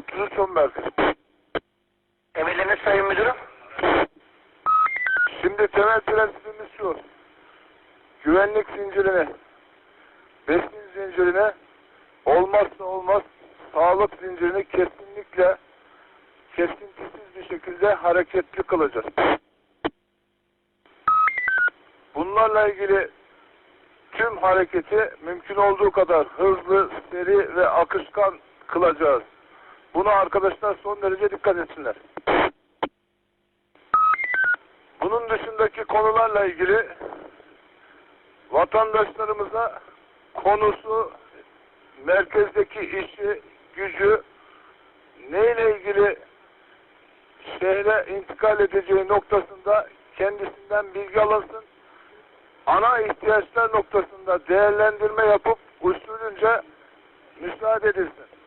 33 10 merkez. Emirleriniz Sayın Müdürüm. Şimdi temel prensibimiz şu. Güvenlik zincirine, besin zincirine, olmazsa olmaz sağlık zincirini kesinlikle kesintisiz bir şekilde hareketli kılacağız. Bunlarla ilgili tüm hareketi mümkün olduğu kadar hızlı, seri ve akışkan kılacağız. Buna arkadaşlar son derece dikkat etsinler. Bunun dışındaki konularla ilgili vatandaşlarımıza konusu, merkezdeki işi, gücü, neyle ilgili şehre intikal edeceği noktasında kendisinden bilgi alınsın. Ana ihtiyaçlar noktasında değerlendirme yapıp usulünce müsaade edilsin.